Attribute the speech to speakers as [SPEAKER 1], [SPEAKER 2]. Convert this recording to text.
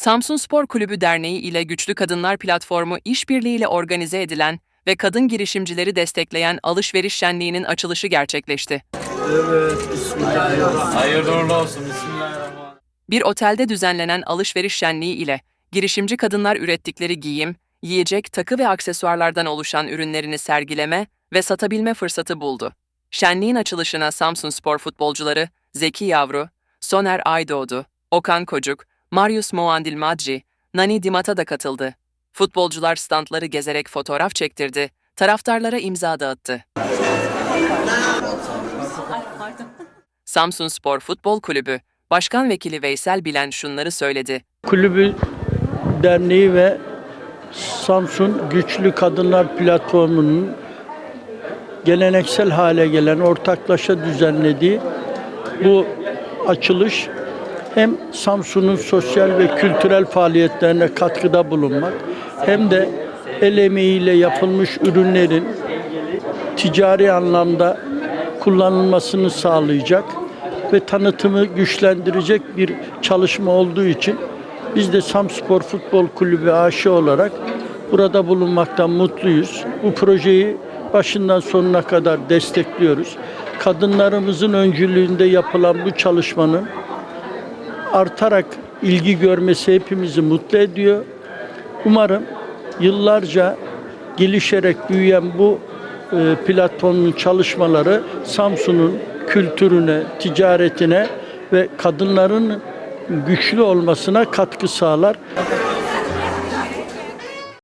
[SPEAKER 1] Samsun Spor Kulübü Derneği ile Güçlü Kadınlar Platformu işbirliğiyle organize edilen ve kadın girişimcileri destekleyen alışveriş şenliğinin açılışı gerçekleşti.
[SPEAKER 2] Evet, bismillahirrahmanirrahim.
[SPEAKER 3] Hayırlı uğurlu olsun. Bismillahirrahmanirrahim.
[SPEAKER 1] Bir otelde düzenlenen alışveriş şenliği ile girişimci kadınlar ürettikleri giyim, yiyecek, takı ve aksesuarlardan oluşan ürünlerini sergileme ve satabilme fırsatı buldu. Şenliğin açılışına Samsun Spor futbolcuları Zeki Yavru, Soner Aydoğdu, Okan Kocuk, Marius Moandil Madji, Nani Dimata da katıldı. Futbolcular standları gezerek fotoğraf çektirdi, taraftarlara imza dağıttı. Samsun Spor Futbol Kulübü Başkan Vekili Veysel Bilen şunları söyledi.
[SPEAKER 2] Kulübü Derneği ve Samsun Güçlü Kadınlar Platformu'nun geleneksel hale gelen ortaklaşa düzenlediği bu açılış hem Samsun'un sosyal ve kültürel faaliyetlerine katkıda bulunmak hem de el emeğiyle yapılmış ürünlerin ticari anlamda kullanılmasını sağlayacak ve tanıtımı güçlendirecek bir çalışma olduğu için biz de Samspor Futbol Kulübü AŞ olarak burada bulunmaktan mutluyuz. Bu projeyi başından sonuna kadar destekliyoruz. Kadınlarımızın öncülüğünde yapılan bu çalışmanın artarak ilgi görmesi hepimizi mutlu ediyor. Umarım yıllarca gelişerek büyüyen bu e, platformun çalışmaları Samsun'un kültürüne, ticaretine ve kadınların güçlü olmasına katkı sağlar.